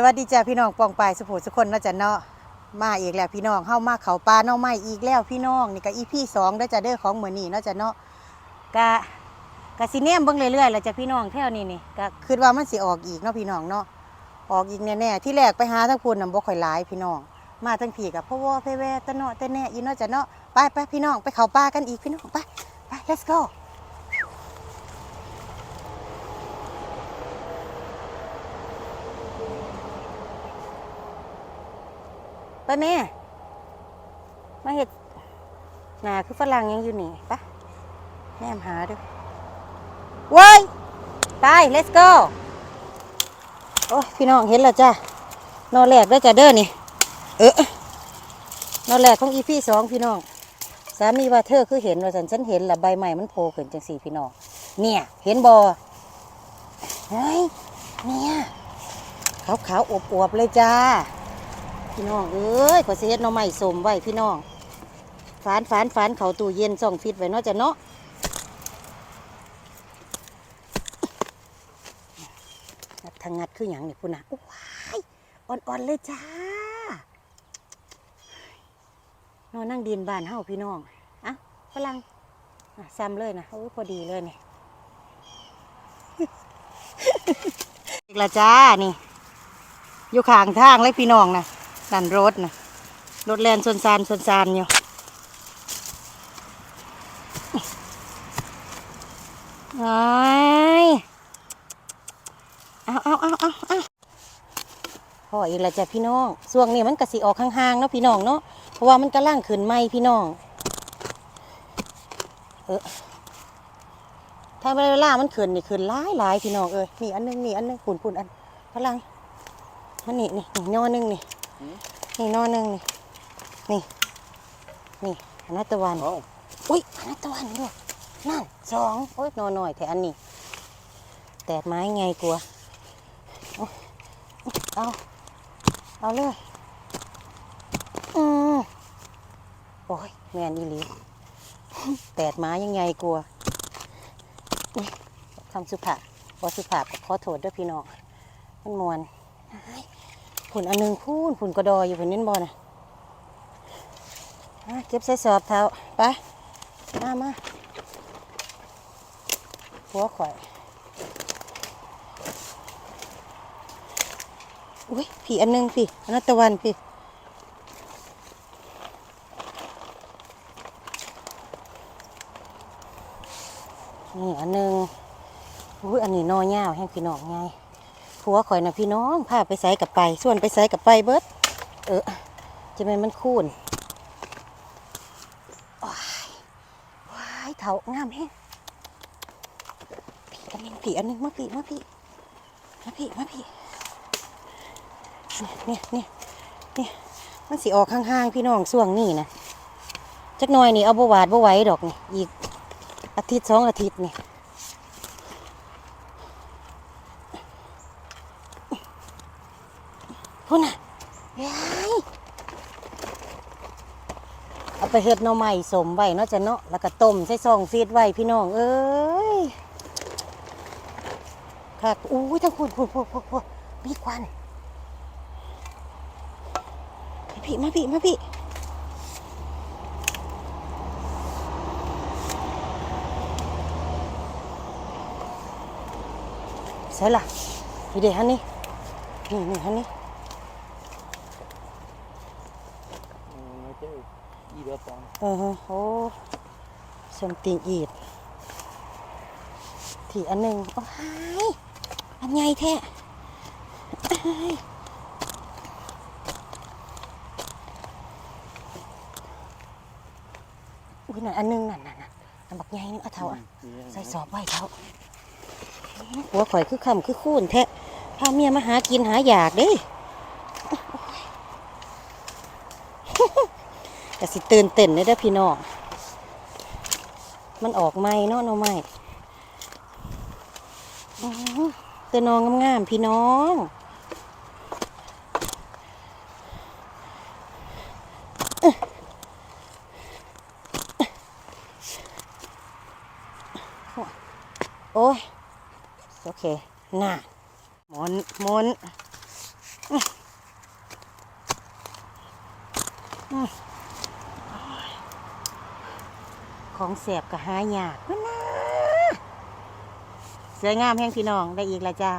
สวัสดีจ้าพี่น้องปองปายสุโขสุคนนาะจ้ะเนาะมาอีกแล้วพี่น้องเข้ามาเขาปลาเนาะไม่อีกแล้วพี่น้องนี่ก็อีพี่สองเด้จะเด้อของเหมือนนี่นาะจ้ะเนาะกะกะสิเนียมเบิ่งเรื่อยๆแหละจ้ะพี่น้องแถวนี้นี่ก็คิดว่ามันสิออกอีกเนาะพี่น้องเนาะออกอีกแน่ๆที่แรกไปหาทั้งพูนน่ะบ่ค่อยหลายพี่น้อง มาทั้งพี่กับพ่อวอเพ่แว่ตะเนาะตะแน่อีเนาะจ้ะเนาะไปไปพี่น้องไปเขาปลากันอีกพี่น้องไปไป let's go ไปแม่ มาเห็ดหนาคือฝรั่งยังอยู่นี่ปะแม่มหาดูเว้ยตาย let's go โอ้ยพี่น้องเห็นแล้วจ้ะนอนแรกได้จ้ะเด้อนี่ เออนอนแรกของอีพี่สองพี่น้องสามีว่าเธอคือเห็นว่าฉันฉันเห็นละใบใหม่มันโผล่ขึ้นจังสี่พี่น้องเนี่ย เห็นบอเฮ้ยเนี่ยขาวขาวๆอวบอวบๆเลยจ้า พี่น้องเอ้ยขอเสียดหน่อไม้สมไว้พี่น้องฝานฝานฝานเขาตู้เย็นส่องฟิตไว้เนาะจ้ะเนาะงัดทางงัดคืออย่างนี่คุณนะว้ายอ่อนๆเลยจ้านอนนั่งดินบ้านเฮาพี่น้องอะฝรั่งซ้ำเลยนะโอ้พอดีเลยนี่อีกละจ้านี่ อยู่ข้างทางเลยพี่น้องนะ นั่นรถนะรถแลนส่วนซานส่วนซานอยู่ไอ้ยเอาเอาเอาเอาเอาพออีกแล้วจ้ะพี่น้องส่วงนี้มันกระสิออกห่างๆเนาะพี่น้องเนาะ เพราะว่ามันกำลังขึ้นไหมพี่น้อง เออถ้าเวลามันขึ้นนี่ขึ้นหลายหลายพี่น้องเอ้ยนี่อันหนึงนี่อันหนึงปุ่นปุ่นอันพลังมันนี่นี่นี่นอหนึงนี่ นี่นอหนึงนี่ นี่ นี่อนัตตะวันโอ้อุ้ยอนัตตะวันด้วยนั่นสองโอ้ยนอหน่อยแต่อันนี้ แตดไม้ไงกลัวเอาเอา เอาเลย อืมโอ้ยแมนอีหลีแตดไม้ยังไงกลัวอุ๊ยคำสุภาพบอสุภาพก็ขอโทษด้วยพี่น้องมันมวน ผุนอันหนึงพูนผุนกระดอยอยู่ผุนนินบอนะมาเก็บใส่สอบเท้าไปมามาหัวข่อยอุ้ยผีอันหนึงพี่อนัตตะวันพี่นี่อันหนึงอุ้ยอันนี้นอยาวแห้งพี่น้องไง ผัวข่อยนะพี่น้องพาไปใส่กับไป ส่วนไปใส่กับไปเบิดเออจะเป็นมันคูนว้ายว้ายเถางามแฮงผีอันหนึงผีอันหนึงมาผีมาผีมาผีมาผีเนี่ยเนี่ยเนี่ยมันสิออกข้างๆพี่น้องส่วงนี่นะจักหน่อยนี่เอาบวาดบวไหว้ดอกนี่อีกอาทิตย์สองอาทิตย์นี่ พุ่นน่ะยายเอาไปเฮ็ดหน่อไม้สมไว้เนาะจ้ะเนาะแล้วก็ต้มใส่ซองฟีดไว้พี่น้องเอ้ยค่ะอู้ยทั้งคุณคุณพวกพวกพวกมีควันมาพี่มาพี่มาพี่ใส่ละพี่เด็กฮันนี่นี่นี่ฮันนี่ ไม่ใช่ อีเดียปองเออฮะโอ้สมติงอีดที่อันหนึ่งโอ้ยอันใหญ่แท้อ้ายอุ้ยนั่นอันหนึงนั่นนั่นนั่นอันบักใหญ่นึงเอาเท่าอะใส่สอบไว้เท่าหัวข่อยคือคำคือคูนแท้พาเมียมาหากินหาอยากเด้ แต่สิตื่นเต้นเลยเด้อพี่น้อง มันออกไหมเนาะเนาะไม่อื้อหือแตัวนองงามๆพี่น้อง โอ้ย โอเค น่ามอนมอน ของเสียบกับหายากนั่นนะสวยงามแห่งพี่น้องได้อีกแล้วจ้า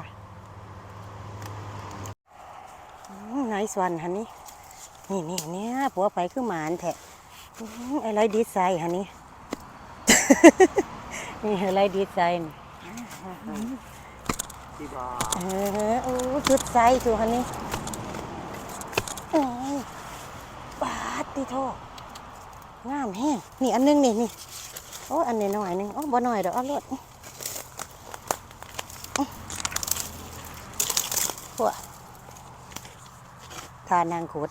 ไนสวันฮันนี่นี่นี่เนี่ยผัวไปคือหมานแทะอื้ออะไรดีไซน์ฮันนี่นี่อะไรดีไซน์นี่ที่บ้าเออโอ้ชุดไซส์จูฮันนี่โอ้ยบาดติโท งามแห้งนี่อันหนึงนี่นี่โอ้อันนี้หน่อยหนึงโอ้บ่หน่อยดอกเอาลวดพวกทานางขุด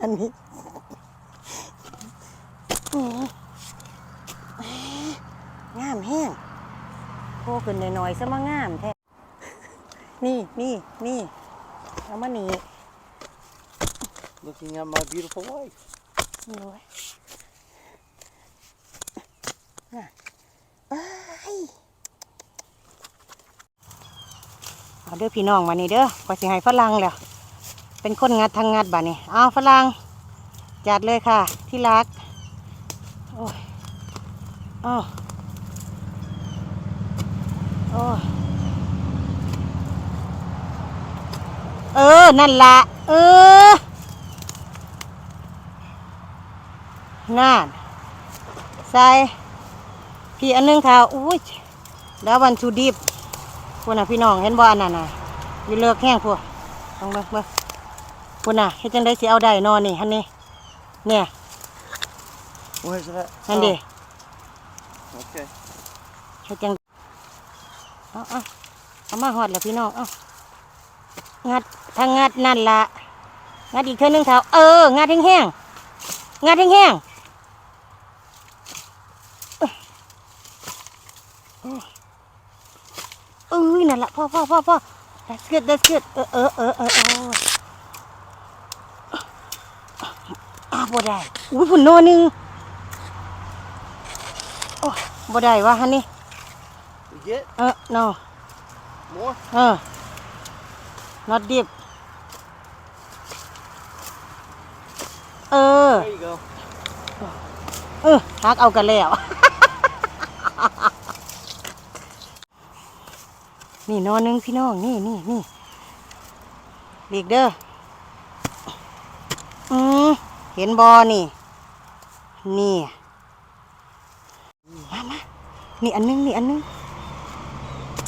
อันนี้อื้อแหมงามแห้งโคขึ้นหน่อยๆซะมางามแท้นี่นี่นี่เอามานี่ looking at my beautiful wife นี่ไว้ น่ะเอ้ยเอาเด้อพี่น้องมานี่เด้อก็สิให้ฝรั่งแล้ว เป็นคนงัดทางงัดบ่านี่เอาฝรั่งจัดเลยค่ะ ที่รัก โอ้ยอ้าวโอ้ยเออ นั่นละเออน่านใส่ พี่อันหนึงค่ะอุ้ยแล้ววันทูดิบพวกน่ะพี่น้องเห็นบ่อันนั้นน่ะอยู่เลิกแห้งพวกลองเบิ่งเบิ่งพวกน่ะเฮ็ดจังได๋สิเอาได้นอนนี่หั่นนี่เนี่ย where's that นั่นดิ oh, okay เฮ็ดจังเอาเอาเอามาฮอดแล้วพี่น้องเอางัดทางงัดนั่นล่ะงัดอีกเทื่อนึงเท้าเอองัดแห้งๆงัดแห้งๆ เอ้ย นั่นแหละพ่อพ่อพ่อพ่อ that's good that's good เออเออเออเออเอออ้าวบ่ได้อุ้ยผุนโนหนึงโอ้บ่ได้วะฮันนี่ you get เออ no more เออ not deep เออ there you go เออฮักเอากันแล้ว นี่นอนหนึงพี่น้องนี่นี่นี่เด็กเด้ออืมเห็นบอนี่ นี่มามานี่อันนึงนี่อันนึง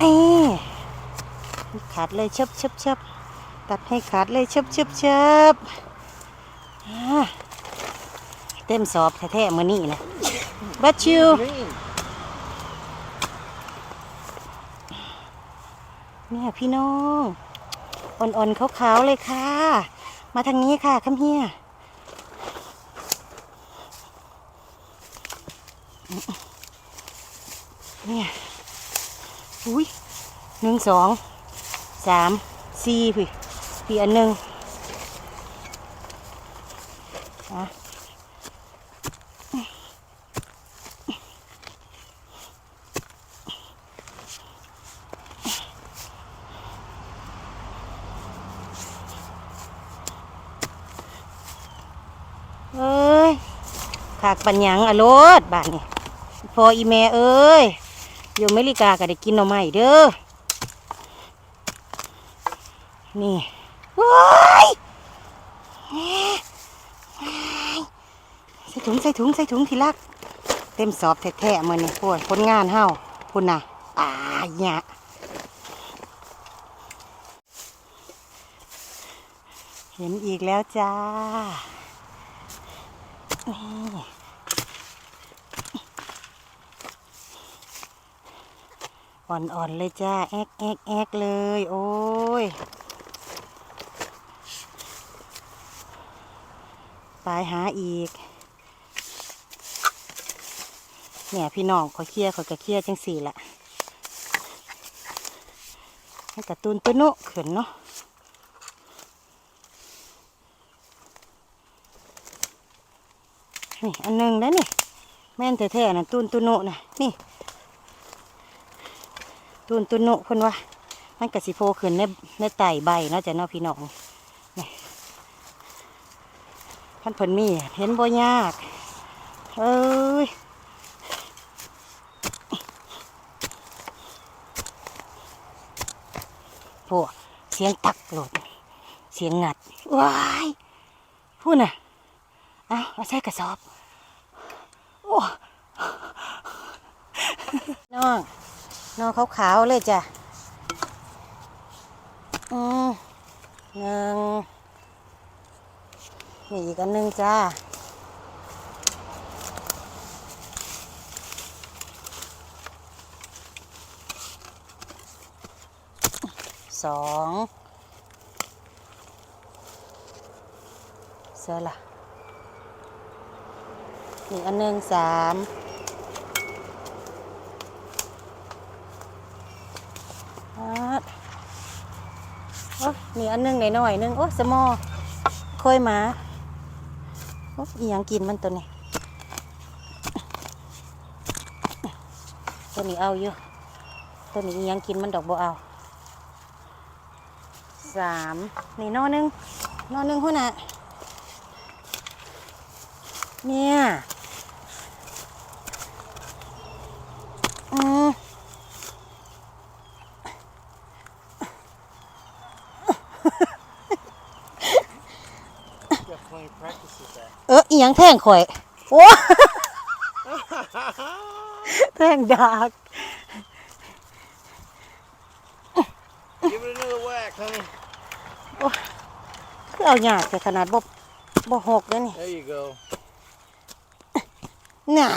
เอ้ขาดเลยเชิบเชิบเชิบตัดให้ขาดเลยเชิบเชิบเชิบเต็มสอบแท้ๆมือนี่นะบัตชิว เนี่ยพี่น้องอ่อนๆขาวๆเลยค่ะ มาทางนี้ค่ะคัมเฮียเนี่ยอุ้ยหนึ่งสองสามสี่พี่ปีอันหนึ่งอะเอ้ยากปัญญังอะโลดบาทนี่พออีแม่เอ้ยอยู่อเมริกาก็ได้กินหน่อไม้เด้อนี่ว้ายแหม่ว้ายใส่ถุงใส่ถุงใส่ถุงทีลัก เต็มสอบแท้ๆมือนี่พวกผลงานเฮาพุ่นน่ะอ่าเนี่ยเห็นอีกแล้วจ้านี่ อ่อนๆเลยจ้า แอกแอกแอกเลย โอ้ยไปหาอีก เนี่ยพี่น้องขอเคลียขอกระเคลียจังสี่ละให้กระตุนตัวโนะขึ้นเนาะนี่ อันหนึ่งแล้วนี่ แม่นแท้ๆนะตุนตัวนะนะนี่ ตุนตัวโนะคนว่ามันกระสิโพขึ้นในในไต่ใบเนาะจ้ะเนาะพี่น้องพันเพิ่นมีเห็นบ่ยากเอ้ยพวกเสียงตักโหลด เสียงงัดว้ายพูดน่ะเอาเอาใส่กระสอบ โอ้น้อง น้องขาวๆเลยจ้ะ อืมหนึ่งนี่อีกอันหนึ่งจ้าสองเสือละนี่อันหนึ่งสามฮัดโอ้ นี่อันหนึ่งหน่อยๆหนึ่งโอ้สมอค่อยมาโอ้อีหยังกินมันตัวนี้ตัวนี้เอาอยู่ตัวนี้ยังกินมันดอกบ่เอาสามนี่นอหนึ่งนอหนึ่งหุ่นอะเนี่ยอืม เ got plenty of practice with that เอออีหยังแท่งข่อย โอ้ แท่งดาก give it another whack honey คือเอาหยาดแต่ขนาดบ่บ่หกแล้วนี่ there you go น่ะ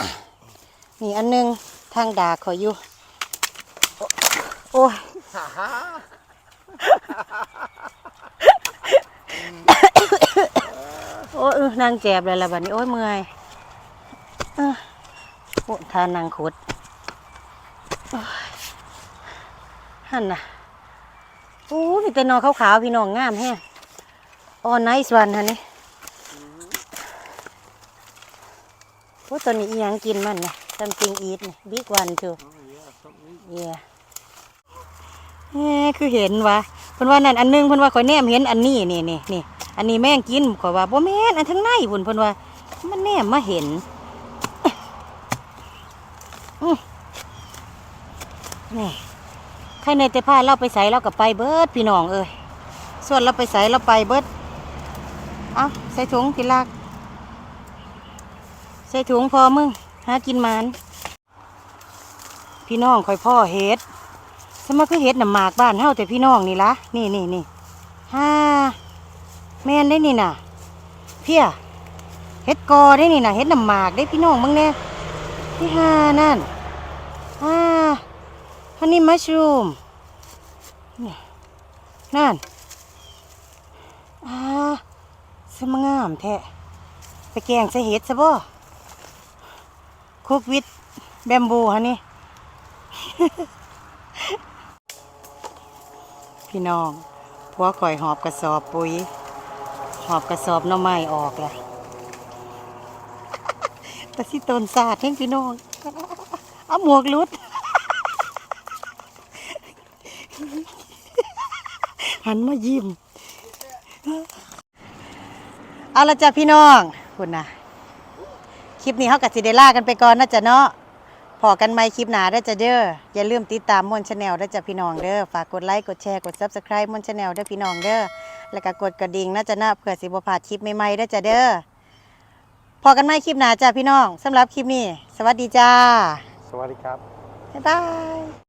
นี่อันหนึงทางดากข่อยอยู่ โอ้ย ha ha โอ้ยเออนางแจบเลยละบัดนี้โอ้ยเมื่อยโอ้ทานนางขุดหันน่ะโอ้ยมีแต่นอนขาวๆพี่น้องงามแฮะอ๋อไนส์วันฮะนี่โอ้ตัวนี้อีหยังกินมันนี่ย something eat นี่ big one too oh yeah something neat เย่แหมคือเห็นวะเพิ่นว่านั่นอันหนึงเพิ่นว่าข่อยแนมเห็นอันนี้นี่นี่นี่ อันนี้แม่งกินขอยว่าบ่แม่นอันทั้งในพุ่นเพิ่นว่า มันแนมมาเห็นนี่ใครในแต่พาเราไปใส่เราก็ไปเบิดพี่น้องเอ้ยส่วนเราไปใส่เราไปเบิดเอาใส่ถุงพี่ลากใส่ถุงพอมึงหากินมานพี่น้องคอยพ่อเฮ็ดสมัคคือเฮ็ดน้ำหมากบ้านเฮาแต่พี่น้องนี่ละนี่นี่นี่ฮ่า แม่นได้นี่น่ะ เพี้ยเฮ็ดกอได้นี่น่ะเฮ็ดน้ำหมากได้พี่น้องมึงแน่ที่ฮ่านั่นฮ่าฮันนี่มัชรูมนี่นั่นอ่าสมงามแท้ไปแกงใส่เฮ็ดซะบ่คุกวิดแบมบูฮะนี่ พี่น้อง ผัวข่อยหอบกระสอบปุ๋ย หอบกระสอบน้ำไม้ออกแหละแต่สิตนศาสตร์ให้พี่น้องเอาหมวกหลุด หันมายิ้มเอาละจ้ะพี่น้องคุณนะคลิปนี้เขากับสิเดล่ากันไปก่อนนะจ๊ะเนาะพอกันไหมคลิปหนาได้จ้ะเด้ออย่าลืมติดตามมวนชาแนลได้จ้ะพี่น้องเด้อฝากกดไลค์กดแชร์กด Subscribe มวนชาแนลได้พี่น้องเด้อ แล้วก็กดกระดิ่งนะจ๊ะนะเพื่อสิบ่พลาดคลิปใหม่ๆได้อจ้ะเด้อพอกันไหมคลิปหนาจ้ะพี่น้องสำหรับคลิปนี้ สวัสดีจ้า สวัสดีครับ บ๊ายบาย